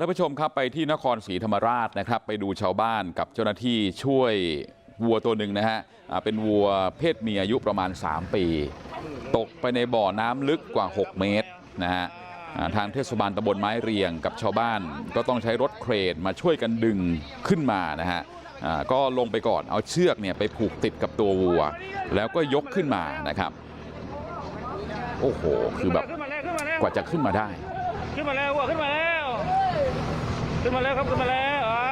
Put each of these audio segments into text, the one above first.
ท่านผู้ชมครับไปที่นครศรีธรรมราชนะครับไปดูชาวบ้านกับเจ้าหน้าที่ช่วยวัวตัวหนึ่งนะฮะอ่าเป็นวัวเพศเมียอายุประมาณ3ปีตกไปในบ่อน้ำลึกกว่า6เมตรนะฮะอ่าทางเทศบาลตำบลไม้เรียงกับชาวบ้านก็ต้องใช้รถเครนมาช่วยกันดึงขึ้นมานะฮะอ่าก็ลงไปก่อนเอาเชือกเนี่ยไปผูกติดกับตัววัว แล้วก็ยกขึ้นมานะครับ โอ้โหคือแบบกว่าจะขึ้นมาได้ขึ้นมาแล้ววัวขึ้นมาแล้ว ขึ้นมาแล้วครับขึ้นมาแล้วอ่า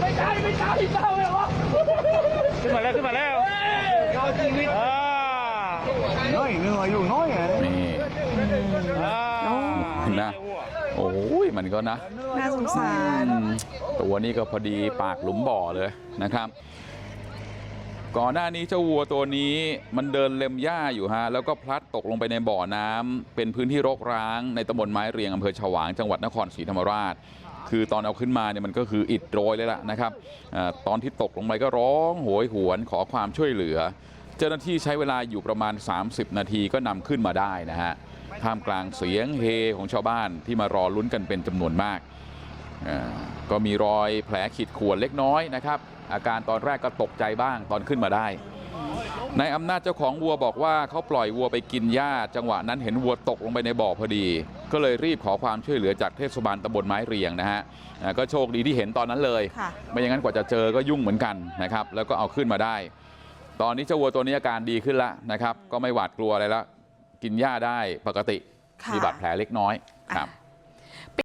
ไม่ใช่ไม่ใช่เจ้าเลยเหรอขึ้นมาแล้วขึ้นมาแล้วเอาชีวิตอ่าน้อยเหนื่อยอยู่น้อยไงนี่อ่านะโอ้ยมันก็นะน่าสงสารอืมตัวนี้ก็พอดีปากหลุมบ่อเลยนะครับก่อนหน้านี้เจ้าวัวตัวนี้มันเดินเล็มหญ้าอยู่ฮะแล้วก็พลัดตกลงไปในบ่อน้ำเป็นพื้นที่รกร้างในตำบลไม้เรียงอำเภอฉวางจังหวัดนครศรีธรรมราช คือตอนเอาขึ้นมาเนี่ยมันก็คืออิดโรยเลยล่ะนะครับอตอนที่ตกลงไปก็ร้องโหยหวนขอความช่วยเหลือ เจ้าหน้าที่ใช้เวลาอยู่ประมาณ 30 นาทีก็นำขึ้นมาได้นะฮะท่ามกลางเสียงเฮของชาวบ้านที่มารอลุ้นกันเป็นจำนวนมาก ก็มีรอยแผลขีดข่วนเล็กน้อยนะครับ อาการตอนแรกก็ตกใจบ้างตอนขึ้นมาได้ ในอำนาจเจ้าของวัวบอกว่าเขาปล่อยวัวไปกินหญ้าจังหวะนั้นเห็นวัวตกลงไปในบ่อพอดีก็เลยรีบขอความช่วยเหลือจากเทศบาลตำบลไม้เรียงนะฮะอ่าก็โชคดีที่เห็นตอนนั้นเลยค่ะไม่อย่างนั้นกว่าจะเจอก็ยุ่งเหมือนกันนะครับแล้วก็เอาขึ้นมาได้ ตอนนี้เจ้าวัวตัวนี้อาการดีขึ้นแล้วนะครับก็ไม่หวาดกลัวอะไรแล้วกินหญ้าได้ปกติค่ะมีบาดแผลเล็กน้อยครับอะ